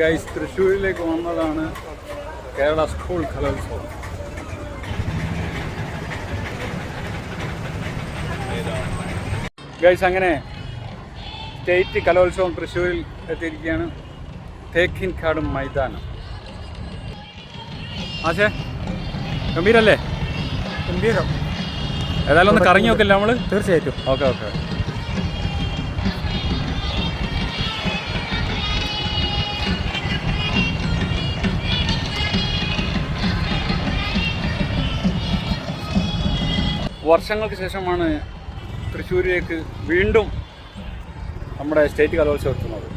Guys തൃശ്ശൂരിലേക്ക് വന്നതാണ് Kerala school Kalolsavam. Guys അങ്ങനെ സ്റ്റേറ്റ് കലോത്സവം തൃശ്ശൂരിൽ എത്തിയിരിക്കുകയാണ്. തേക്കിൻകാട് മൈതാനം. ആശേ ഗംഭീരല്ലേ? ഗംഭീരം. ഏതായാലും ഒന്ന് കറങ്ങി നോക്കില്ല നമ്മൾ തീർച്ചയായിട്ടും. Okay okay. വർഷങ്ങൾക്ക് ശേഷമാണ് തൃശ്ശൂരിലേക്ക് വീണ്ടും നമ്മുടെ സ്റ്റേറ്റ് കലോത്സവം എത്തുന്നത്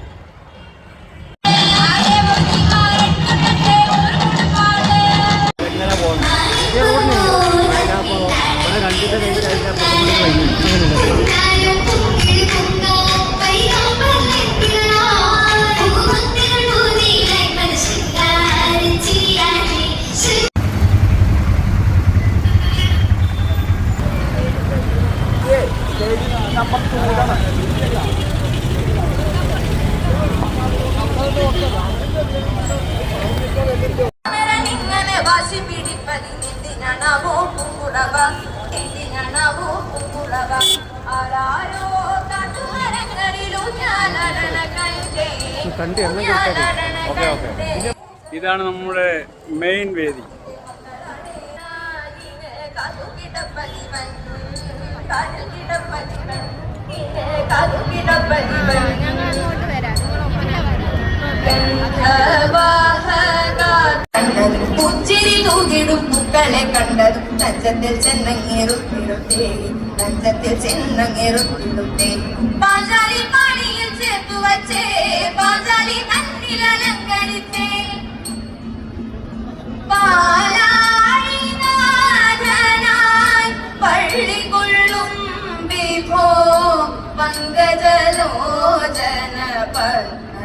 വാശി എന്തിനാണാവോ ആരാരോ കാട്ടുമരങ്ങളിലും കണ്ടേ? കണ്ടേ ഇതാണ് നമ്മുടെ മെയിൻ വേദി. കാതു കിടപ്പതിവൻ കാതിൽ കിടപ്പതിവൻ കാതു കിടപ്പതിവൻ ഞങ്ങൾ അങ്ങോട്ട് വരാം നിങ്ങൾ കണ്ടതും പുച്ചിരി തൂകിടും മുക്കളെ കണ്ടതും തഞ്ചത്തിൽ ചെന്നങ്ങേറുത്തിടുത്തേ. തഞ്ചത്തിൽ ചെന്നങ്ങേറുത്തിടുത്തേ. പാഞ്ചാലി പാണിയിൽ ചേർത്തു വച്ചേ. പാഞ്ചാലി തന്നിൽ അലങ്കരിച്ചേ. പള്ളികൊള്ളും പള്ളി കൊള്ളും വിഭോ. പങ്കജലോചന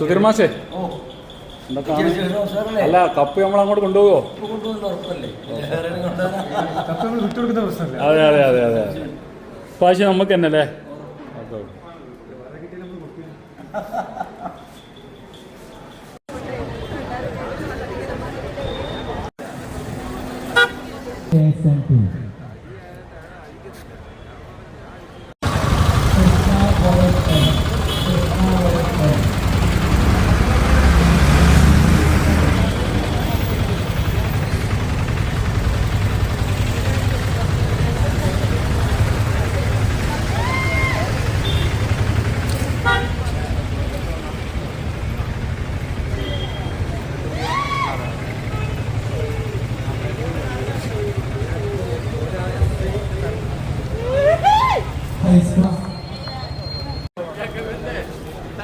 സുധീർ മാഷെ എന്തൊക്കെയാണ് അല്ല കപ്പ് നമ്മൾ അങ്ങോട്ട് കൊണ്ടുപോകോ അതെ അതെ അതെ അതെ പ്രാവശ്യം നമുക്ക് തന്നെ അല്ലേ?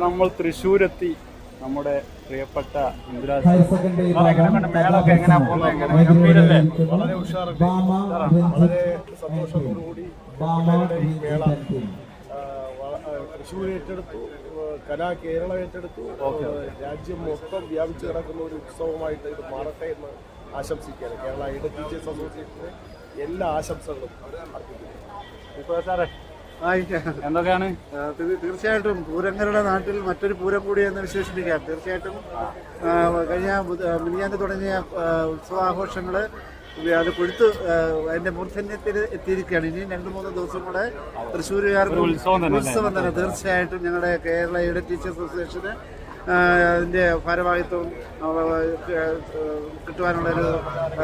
അങ്ങനെ നമ്മൾ തൃശ്ശൂരെത്തി നമ്മുടെ പ്രിയപ്പെട്ട? വളരെ ഉഷാറുണ്ട് വളരെ സന്തോഷത്തോടുകൂടി മേള തൃശ്ശൂർ ഏറ്റെടുത്തു. കലാ കേരളം ഏറ്റെടുത്തു. രാജ്യം മൊത്തം വ്യാപിച്ചു കിടക്കുന്ന ഒരു ഉത്സവമായിട്ട് ഇത് മാറട്ടെ എന്ന് ആശംസിക്കുകയാണ്. കേരള എയ്ഡ് ടീച്ചേഴ്സ് അസോസിയേഷന് എല്ലാ ആശംസകളും അർപ്പിക്കുന്നു. സാറേ എന്തൊക്കെയാണ്? തീർച്ചയായിട്ടും പൂരങ്ങളുടെ നാട്ടിൽ മറ്റൊരു പൂരം കൂടി എന്ന് വിശേഷിപ്പിക്കാം. തീർച്ചയായിട്ടും കഴിഞ്ഞ മിനിഞ്ഞാന്ന് തുടങ്ങിയ ഉത്സവാഘോഷങ്ങൾ ഉത്സവാഘോഷങ്ങൾ അത് കൊഴുത്ത് അതിന്റെ മൂർധന്യത്തിൽ എത്തിയിരിക്കുകയാണ്. ഇനി രണ്ട് മൂന്ന് ദിവസം കൂടെ തൃശ്ശൂരുകാർക്ക് ഉത്സവം തന്നെ ഉത്സവം തന്നെ. തീർച്ചയായിട്ടും ഞങ്ങളുടെ കേരള എയ്ഡ് ടീച്ചേഴ്സ് അസോസിയേഷന് അതിന്റെ ഭാരവാഹിത്വം കിട്ടുവാനുള്ളൊരു കിട്ടുവാനുള്ള ഒരു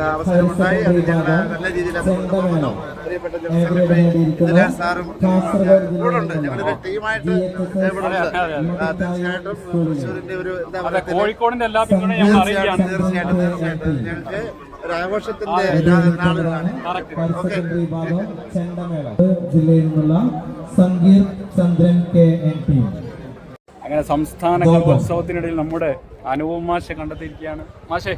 അവസരമുണ്ടായി. അത് ഞങ്ങൾ നല്ല രീതിയിൽ പ്രിയപ്പെട്ട ജനറൽ സാറും ഞങ്ങളൊരു ടീമായിട്ട് തീർച്ചയായിട്ടും തൃശ്ശൂരിന്റെ ഒരു എന്താ പറയുക തീർച്ചയായിട്ടും തീർച്ചയായിട്ടും തീർച്ചയായിട്ടും. ഞങ്ങൾക്ക് ഒരു ആഘോഷത്തിന്റെ നാളുകളാണ്. ഓക്കെ. ജില്ലയിൽ നിന്നുള്ള Sankeer Chandran K N P. അങ്ങനെ സംസ്ഥാന കലോത്സവത്തിനിടയിൽ നമ്മുടെ അനുപം മാഷെ കണ്ടെത്തിയിരിക്കുകയാണ്. മാഷെ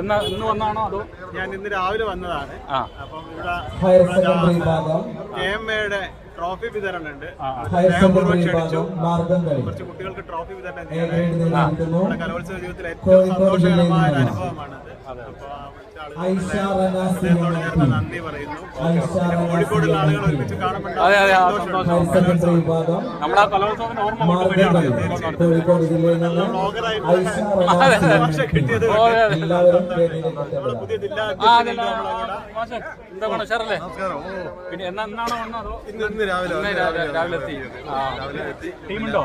എന്നാ ഇന്ന് വന്നാണോ അതോ? ഞാൻ ഇന്ന് രാവിലെ വന്നതാണ്. ആ. അപ്പം ഇവിടെ ട്രോഫി വിതരണം ഉണ്ട് കുറച്ച് കുട്ടികൾക്ക് ട്രോഫി വിതരണം കലോത്സവ ജീവിതത്തിലെ ഏറ്റവും സന്തോഷകരമായ അനുഭവമാണ് അപ്പൊ അപ്പോൾ നന്ദി പറയുന്നു കോഴിക്കോടുള്ള ആളുകൾ ഒരുമിച്ച് കാണുമ്പോൾ. പുതിയ ജില്ലാ പിന്നെ എന്നാ എന്നാണോ വന്നത് അതോ ഇന്ന് രാവിലെ രാവിലെ എത്തി ടീമുണ്ടോ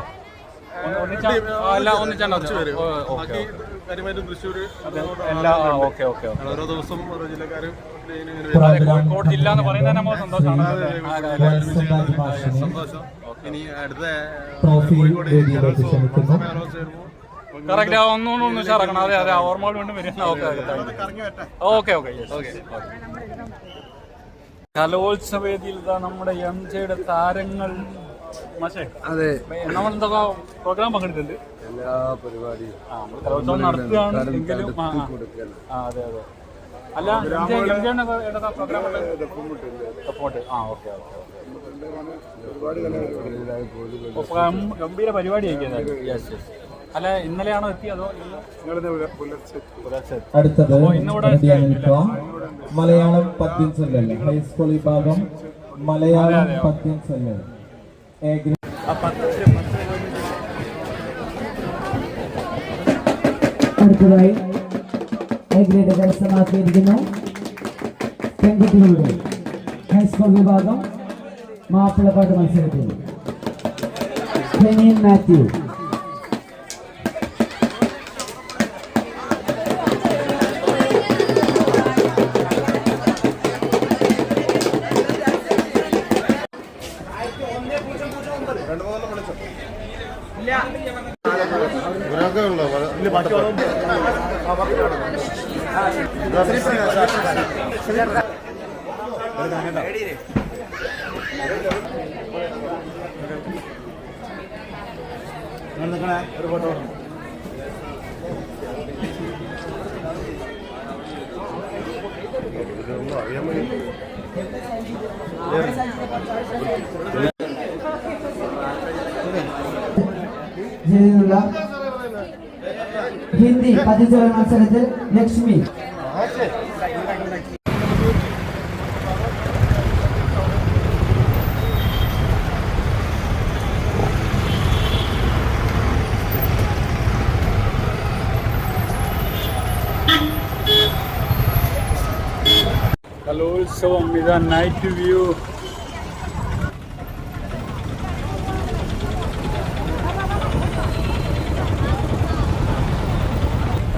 ഓരോ ദിവസം ഓരോ ജില്ലക്കാരും കോഴിക്കോട് ജില്ല എന്ന് പറയുന്നത് സന്തോഷമാണ്. സന്തോഷം. ഇനി അടുത്ത കറക്റ്റ് ഒന്നുകൂടെ ഒന്ന് ഉഷാറാക്കണം. അതെ അതെ ഓർമ്മകൾ വീണ്ടും വരും. Okay okay. ഓക്കെ നമ്മുടെ എം ജെയുടെ താരങ്ങൾ അതെ. പ്രോഗ്രാം പങ്കെടുത്തിട്ടുണ്ട് എല്ലാ പരിപാടിയും. അതെ അതെ. അല്ല ഗംഭീര പരിപാടി ആയിരിക്കും യെസ് യെസ് അല്ല ഇന്നലെയാണോ എത്തി. അതോ. അടുത്തത് മലയാളം പദ്യം ചൊല്ലൽ ഹൈസ്കൂൾ വിഭാഗം മലയാളം പദ്യം ചൊല്ലൽ എ ഗ്രേഡ് അടുത്തതായി എ ഗ്രേഡ് കരസ്ഥമാക്കിയിരിക്കുന്നു പെൺകുട്ടികളുടെ ഹൈസ്കൂൾ വിഭാഗം മാപ്പിളപ്പാട്ട് മത്സരത്തിൽ. മാത്യു ಖದೀಜಾ ರೆಹಮಾನ್ ಸರ್ ಇದ್ದಾರೆ Lakshmi Hello, so on night view.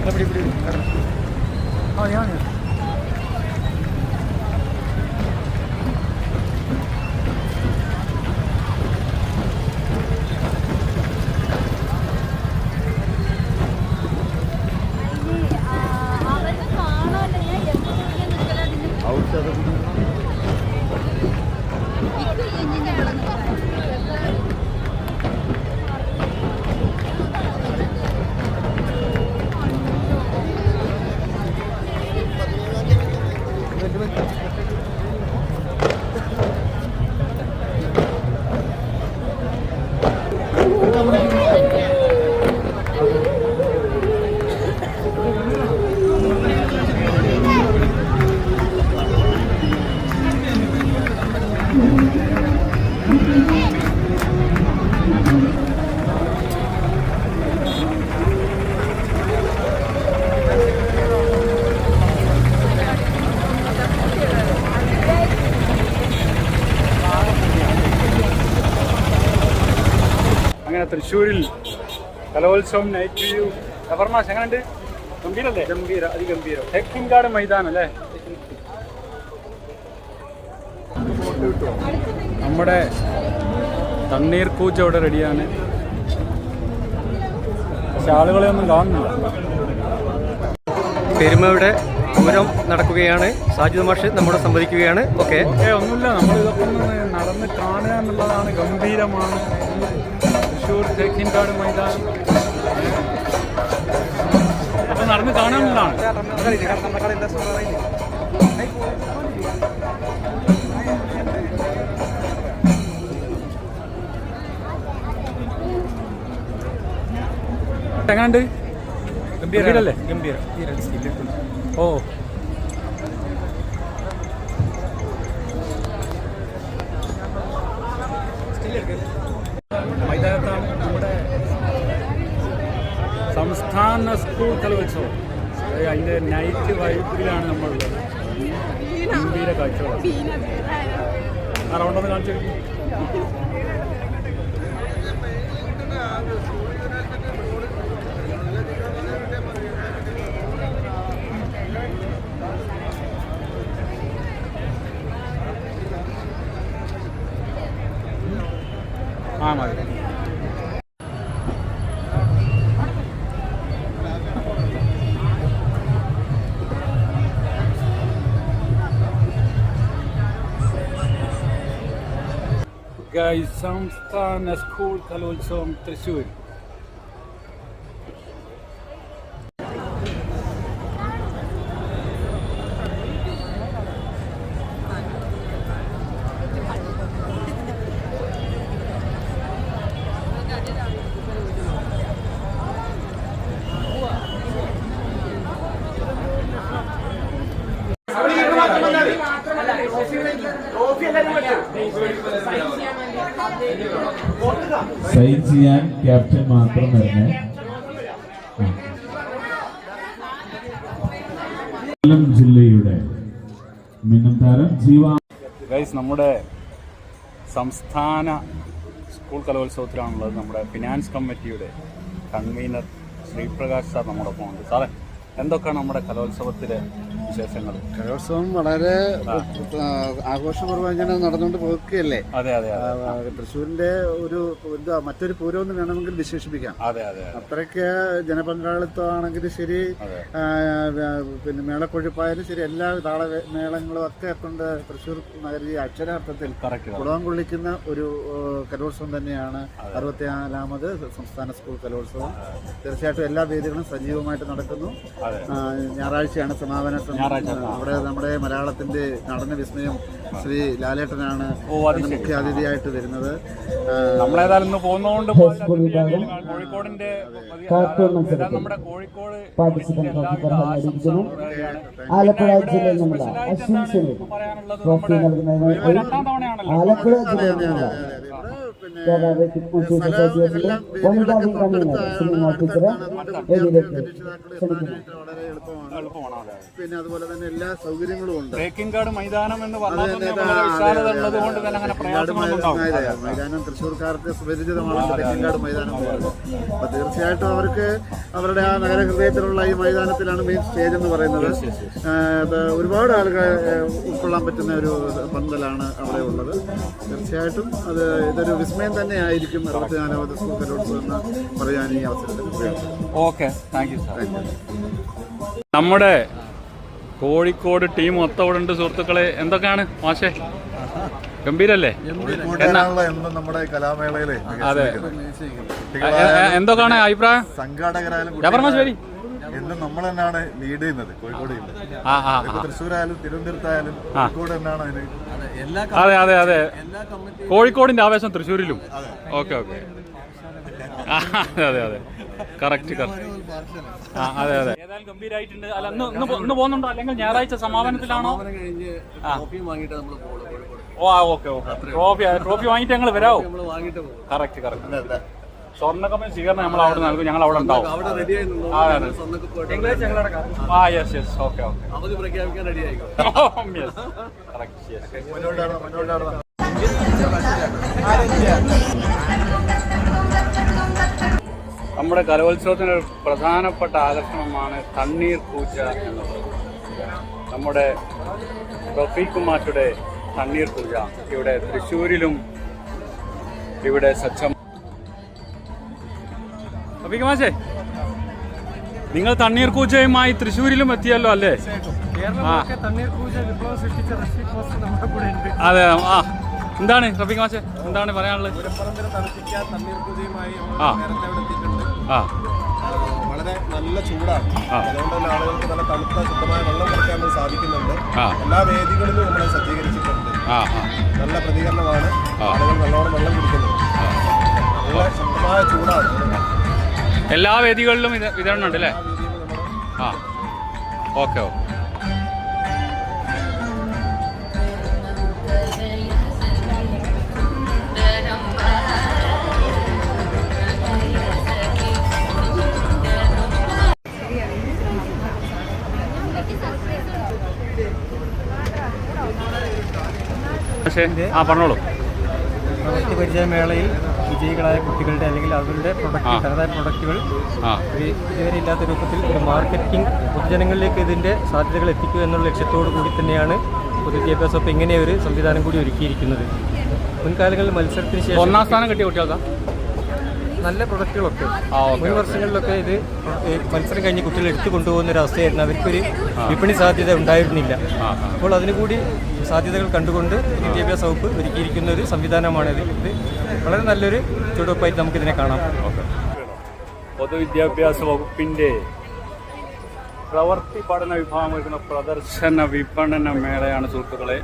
ഇതാ നൈറ്റ് വ്യൂ അവർക്ക് തൃശ്ശൂരിൽ കലോത്സവം നൈറ്റ് വ്യൂ എവർമാസ് എങ്ങനെയുണ്ട് ഗംഭീരല്ലേ? ഗംഭീര അതിഗംഭീരം. തെക്കിൻകാട് മൈതാനം അല്ലേ? നമ്മുടെ തണ്ണീർ കൂച്ച അവിടെ റെഡിയാണ് പക്ഷെ ആളുകളെ ഒന്നും കാണുന്നില്ല. പെരുമയുടെ പൂരം നടക്കുകയാണ്. സാജിദ് മാഷ് നമ്മോട് സംവദിക്കുകയാണ്. ഓക്കെ. ഒന്നുമില്ല. നമ്മൾ ഇതൊക്കെ നടന്ന് കാണുക എന്നുള്ളതാണ് ഗംഭീരമാണ്. തൃശ്ശൂർ തേക്കിൻകാട് മൈതാനം അപ്പൊ നടന്ന് കാണാനുള്ളതാണ് എങ്ങാണ്ട് ഗംഭീരല്ലേ? ഗംഭീര. ഓ. മൈതാനത്താണ് നമ്മുടെ സംസ്ഥാന സ്കൂൾ കലോത്സവം. അതിന്റെ നൈറ്റ് വൈബിലാണ് നമ്മളുള്ളത്. കാഴ്ചകൾ ആ കാണിച്ചു ആ മതി. സംസ്ഥാന സ്കൂൾ കലോത്സവം തൃശ്ശൂർ സൈൻ ചെയ്യാൻ ക്യാപ്റ്റൻ മാത്രം തന്നെ കൊല്ലം ജില്ലയുടെ മിന്നംതാരം ജീവ നമ്മുടെ സംസ്ഥാന സ്കൂൾ കലോത്സവത്തിലാണുള്ളത് നമ്മുടെ ഫിനാൻസ് കമ്മിറ്റിയുടെ കൺവീനർ ശ്രീപ്രകാശ് സാർ നമ്മുടെ ഉണ്ട് സാറേ എന്തൊക്കെയാണ് നമ്മുടെ കലോത്സവത്തിലെ വിശേഷങ്ങൾ? കലോത്സവം വളരെ ആഘോഷപൂർവം ഇങ്ങനെ നടന്നുകൊണ്ട് പോകുകയല്ലേ അതെ അതെ തൃശ്ശൂരിന്റെ ഒരു എന്താ മറ്റൊരു പൂരം എന്ന് വേണമെങ്കിൽ വിശേഷിപ്പിക്കാം. അതെ അതെ അതെ. അത്രയ്ക്ക് ജനപങ്കാളിത്തം ആണെങ്കിലും ശരി പിന്നെ മേളക്കൊഴുപ്പായാലും ശരി എല്ലാ താള മേളങ്ങളും ഒക്കെ കൊണ്ട് തൃശ്ശൂർ നഗരി അക്ഷരാർത്ഥത്തിൽ കുളം കൊള്ളിക്കുന്ന ഒരു കലോത്സവം തന്നെയാണ് അറുപത്തിനാലാമത് സംസ്ഥാന സ്കൂൾ കലോത്സവം. തീർച്ചയായിട്ടും എല്ലാ വേദികളും സജീവമായിട്ട് നടക്കുന്നു. ഞായറാഴ്ചയാണ് സമാപന സമ്മേളനം. അവിടെ നമ്മുടെ മലയാളത്തിന്റെ നടന വിസ്മയം ശ്രീ ലാലേട്ടനാണ് മുഖ്യ അതിഥിയായിട്ട് വരുന്നത്. നമ്മളേതായാലും പോകുന്നതുകൊണ്ട് കോഴിക്കോടിന്റെ നമ്മുടെ കോഴിക്കോട് ആലപ്പുഴ ജില്ലയിൽ നിന്നുള്ള അശ്വിൻ ട്രോഫി ആലപ്പുഴ ജില്ലയിൽ നിന്നുള്ള പിന്നെ കേരള റെസിഡൻസ് അസോസിയേഷന്റെ വനിതാ വിംഗ് കൺവീനർ ശ്രീമ ടീച്ചറെ വേദിയിലേക്ക് ക്ഷണിക്കുന്നു പിന്നെ അതുപോലെ തന്നെ എല്ലാ സൗകര്യങ്ങളും ഉണ്ട്. മൈതാനം എന്ന് പറഞ്ഞാൽ തന്നെ കൊണ്ട് അങ്ങനെ. പ്രയാസങ്ങളൊന്നും മൈതാനം, തൃശ്ശൂർക്കാർക്ക് സുപരിചിതമാണ് തേക്കിൻകാട് മൈതാനം പറയുന്നത്. അപ്പൊ തീർച്ചയായിട്ടും അവർക്ക് അവരുടെ ആ നഗരഹൃദയത്തിലുള്ള ഈ മൈതാനത്തിലാണ് മെയിൻ സ്റ്റേജ് എന്ന് പറയുന്നത്. ഒരുപാട് ആളുകൾ ഉൾക്കൊള്ളാൻ പറ്റുന്ന ഒരു പന്തലാണ് അവിടെ ഉള്ളത്. തീർച്ചയായിട്ടും അത് ഇതൊരു വിസ്മയം തന്നെ ആയിരിക്കും അറുപത്തിനാലാമത് സ്കൂൾ കലോത്സവം എന്ന് പറയാൻ ഈ അവസരത്തിൽ. ഓക്കെ താങ്ക് യു സാർ നമ്മുടെ കോഴിക്കോട് ടീം മൊത്തം ഉണ്ട് സുഹൃത്തുക്കളെ. എന്തൊക്കെയാണ് മാഷേ? ഗംഭീരല്ലേ? നമ്മുടെ കലാമേളയിലെ അതെ. എന്തൊക്കെയാണ് അഭിപ്രായം? സംഘാടകരായാലും ജബർമാഷ് വരി എന്നും നമ്മൾ തന്നെയാണ് ലീഡ് ചെയ്യുന്നത്. കോഴിക്കോട്. തൃശ്ശൂരായാലും തിരുവനന്തപുരത്തായാലും. കോഴിക്കോട് തന്നെയാണ് അതിന് അതെ അതെ അതെ. കോഴിക്കോടിന്റെ ആവേശം തൃശ്ശൂരിലും. Okay okay. അതെ അതെ. കറക്റ്റ് കറക്റ്റ് അതെ അതെ. ഏതായാലും ഗംഭീരമായിട്ടുണ്ട് അല്ല ഇന്ന് ഇന്ന് പോ- ഇന്ന് പോകുന്നുണ്ടോ? അല്ലെങ്കിൽ ഞായറാഴ്ച സമാപനത്തിലാണോ? ആ. ഓ ആ ഓക്കെ ഓക്കെ. ട്രോഫി ട്രോഫി വാങ്ങിയിട്ട് ഞങ്ങൾ വരാവോ? Correct correct. സ്വർണക്കപ്പൻ സ്വീകരണം നമ്മൾ അവിടെ നൽകും. ഞങ്ങൾ അവിടെ ഉണ്ടാവും. ആ, അതെ. ആ yes yes okay okay yes correct yes നമ്മുടെ കലോത്സവത്തിന് ഒരു പ്രധാനപ്പെട്ട ആകർഷണമാണ് തണ്ണീർ പൂജ എന്നുള്ളത്. നമ്മുടെ റഫീഖ് മാറ്റുടെ തണ്ണീർ പൂജ. ഇവിടെ തൃശ്ശൂരിലും ഇവിടെ സജ്ജം റഫീഖ് മാഷേ നിങ്ങൾ തണ്ണീർ പൂജയുമായി തൃശ്ശൂരിലും എത്തിയല്ലോ അല്ലേ? അതെ ആ. എന്താണ് റഫീഖ് മാഷേ എന്താണ് പറയാനുള്ളത്? ആ. വളരെ നല്ല ചൂടാണ്. അതുകൊണ്ട് തന്നെ ആളുകൾക്ക് നല്ല തണുത്ത ശുദ്ധമായ വെള്ളം കുടിക്കാൻ സാധിക്കുന്നുണ്ട്. എല്ലാ വേദികളിലും നമ്മൾ സജ്ജീകരിച്ചിട്ടുണ്ട്. നല്ല പ്രതികരണമാണ്. ആളുകൾ നല്ലോണം വെള്ളം കുടിക്കുന്നത്. നല്ല ശക്തമായ ചൂടാണ്. എല്ലാ വേദികളിലും ഇത് വിതരണം ഉണ്ട് അല്ലേ ആ. Okay okay. പക്ഷേ ആ പറഞ്ഞോളൂ. പ്രവൃത്തി പരിചയ മേളയിൽ വിജയികളായ കുട്ടികളുടെ അല്ലെങ്കിൽ അവരുടെ പ്രൊഡക്റ്റ്. തനതായ പ്രൊഡക്റ്റുകൾ ഇതുവരെ ഇല്ലാത്ത രൂപത്തിൽ ഒരു മാർക്കറ്റിംഗ് പൊതുജനങ്ങളിലേക്ക് ഇതിന്റെ സാധ്യതകൾ എത്തിക്കുക എന്നുള്ള ലക്ഷ്യത്തോടു കൂടി തന്നെയാണ് പൊതുവിദ്യാഭ്യാസ വകുപ്പ് ഇങ്ങനെ ഒരു സംവിധാനം കൂടി ഒരുക്കിയിരിക്കുന്നത്. മുൻകാലങ്ങളിൽ മത്സരത്തിന് ശേഷം ഒന്നാം സ്ഥാനം കിട്ടിയ കുട്ടികൾക്കാ? നല്ല പ്രൊഡക്റ്റുകളൊക്കെ. മുൻ വർഷങ്ങളിലൊക്കെ ഇത് മത്സരം കഴിഞ്ഞ് കുട്ടികൾ എടുത്തു കൊണ്ടുപോകുന്ന ഒരു അവസ്ഥയായിരുന്നു. അവർക്കൊരു വിപണി സാധ്യത ഉണ്ടായിരുന്നില്ല. അപ്പോൾ അതിനു കൂടി സാധ്യതകൾ കണ്ടുകൊണ്ട് വിദ്യാഭ്യാസ വകുപ്പ് ഒരുക്കിയിരിക്കുന്ന ഒരു സംവിധാനമാണ് ഇത്. വളരെ നല്ലൊരു ചുവടുവയ്പായിട്ട് നമുക്കിതിനെ കാണാം. പൊതുവിദ്യാഭ്യാസ വകുപ്പിന്റെ പ്രവർത്തി പഠന വിഭാഗം വയ്ക്കുന്ന പ്രദർശന വിപണന മേളയാണ് സുഹൃത്തുക്കളെ.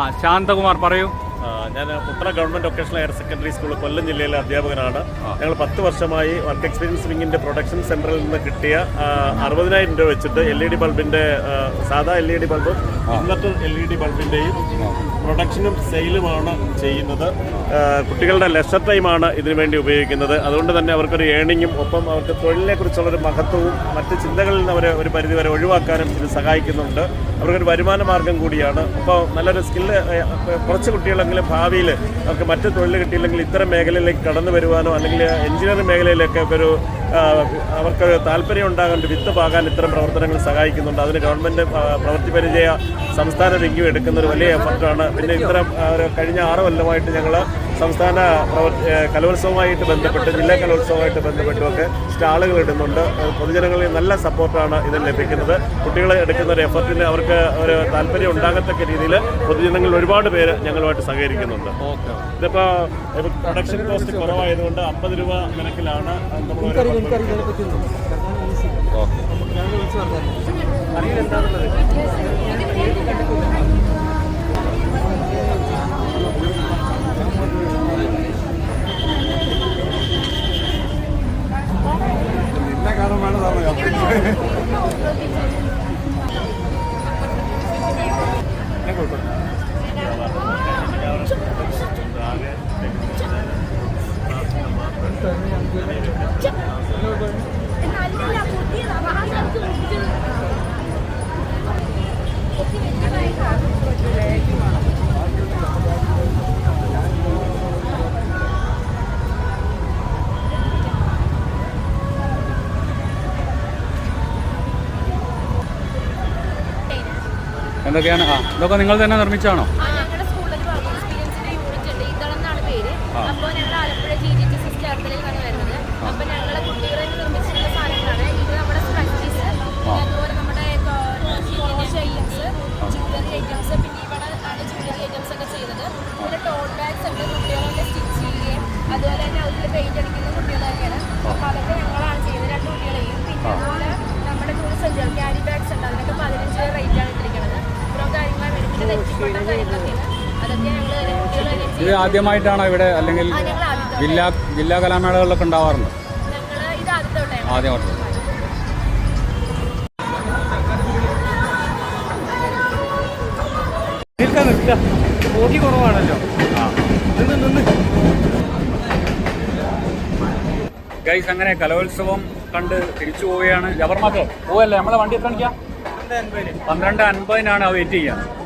ആ ശാന്തകുമാർ പറയൂ. ഞാൻ Uthara government vocational higher secondary school Kollam ജില്ലയിലെ അധ്യാപകനാണ്. ഞങ്ങൾ പത്ത് വർഷമായി വർക്ക് എക്സ്പീരിയൻസ് വിങ്ങിന്റെ പ്രൊഡക്ഷൻ സെന്ററിൽ നിന്ന് കിട്ടിയ അറുപതിനായിരം രൂപ വെച്ചിട്ട് എൽ ഇ ഡി ബൾബിന്റെ സാധാ എൽ ഇ ഡി ബൾബും ഇന്നത്തെ എൽ ഇ ഡി ബൾബിന്റെയും പ്രൊഡക്ഷനും സെയിലുമാണ് ചെയ്യുന്നത്. കുട്ടികളുടെ ലെസർ ടൈമാണ് ഇതിനു വേണ്ടി ഉപയോഗിക്കുന്നത്. അതുകൊണ്ട് തന്നെ അവർക്കൊരു ഏണിങ്ങും ഒപ്പം അവർക്ക് തൊഴിലിനെ കുറിച്ചുള്ളൊരു മഹത്വവും മറ്റ് ചിന്തകളിൽ നിന്ന് അവരെ ഒരു പരിധിവരെ ഒഴിവാക്കാനും ഇത് സഹായിക്കുന്നുണ്ട്. അവർക്കൊരു വരുമാന മാർഗം കൂടിയാണ്. അപ്പോൾ നല്ലൊരു സ്കില്ല് കുറച്ച് കുട്ടികളെങ്കിലും ഭാവിയിൽ അവർക്ക് മറ്റ് തൊഴിൽ കിട്ടിയില്ലെങ്കിൽ ഇത്തരം മേഖലയിലേക്ക് കടന്നു വരുവാനോ അല്ലെങ്കിൽ എഞ്ചിനീയറിംഗ് മേഖലയിലൊക്കെ ഒരു അവർക്കൊരു അവർക്ക് താല്പര്യം ഉണ്ടാകാൻ വിത്ത് പാകാൻ ഇത്തരം പ്രവർത്തനങ്ങൾ സഹായിക്കുന്നുണ്ട്. അതിന് ഗവൺമെന്റ് പ്രവൃത്തി പരിചയ സംസ്ഥാന രംഗം എടുക്കുന്ന ഒരു വലിയ എഫർട്ടാണ്. പിന്നെ ഇത്ര കഴിഞ്ഞ ആറ് കൊല്ലമായിട്ട് ഞങ്ങൾ സംസ്ഥാന കലോത്സവമായിട്ട് ബന്ധപ്പെട്ട് ജില്ലാ കലോത്സവമായിട്ട് ബന്ധപ്പെട്ടുമൊക്കെ സ്റ്റാളുകൾ ഇടുന്നുണ്ട്. പൊതുജനങ്ങളിൽ നല്ല സപ്പോർട്ടാണ് ഇതിന് ലഭിക്കുന്നത്. കുട്ടികൾ എടുക്കുന്ന ഒരു എഫർട്ടിന് അവർക്ക് ഒരു താല്പര്യം ഉണ്ടാകത്തക്ക രീതിയിൽ പൊതുജനങ്ങളിൽ ഒരുപാട് പേര് ഞങ്ങളുമായിട്ട് സഹകരിക്കുന്നുണ്ട്. ഇതിപ്പോൾ പ്രൊഡക്ഷൻ കോസ്റ്റ് കുറവായതുകൊണ്ട് അമ്പത് രൂപ നിരക്കിലാണ് നമ്മൾ ഒരു അറിയില്ല എന്താണുള്ളത് നല്ല പുതിയതാ മഹാശക്തി എന്തൊക്കെയാണ്? ആ ഇതൊക്കെ നിങ്ങൾ തന്നെ നിർമ്മിച്ചാണോ പെയിന്റ് അടിക്കുന്ന കുട്ടികൾ തന്നെയാണ് അപ്പോൾ അതൊക്കെ ഞങ്ങളാണ് ചെയ്യുന്നത്. രണ്ട് കുട്ടികളെയും. പിന്നെ അതുപോലെ നമ്മുടെ കൂടെ സഞ്ചാരം ക്യാരി ബാഗ്സ് ഉണ്ട്. അതിനൊക്കെ പതിനഞ്ച് റേറ്റ് ആണ് ഇട്ടിരിക്കുന്നത്. കാര്യങ്ങൾ കാര്യങ്ങളൊക്കെയാണ്. അതൊക്കെ ഞങ്ങൾ ഇത് ആദ്യമായിട്ടാണോ ഇവിടെ അല്ലെങ്കിൽ ജില്ലാ ജില്ലാ കലാമേളകളിലൊക്കെ ഉണ്ടാവാറുണ്ട്? ആദ്യമായിട്ട് നിൽക്കാൻ നിർത്തുക പോറ്റി കുറവാണല്ലോ നിന്ന് നിന്ന് ഗൈസ് അങ്ങനെ കലോത്സവം കണ്ട് തിരിച്ചു പോവുകയാണ്. ജബർമാക്ക് പോവല്ലേ? നമ്മളെ വണ്ടി എത്ര മണിക്കാ പന്ത്രണ്ട് അൻപതിനാണ് വെയിറ്റ് ചെയ്യുക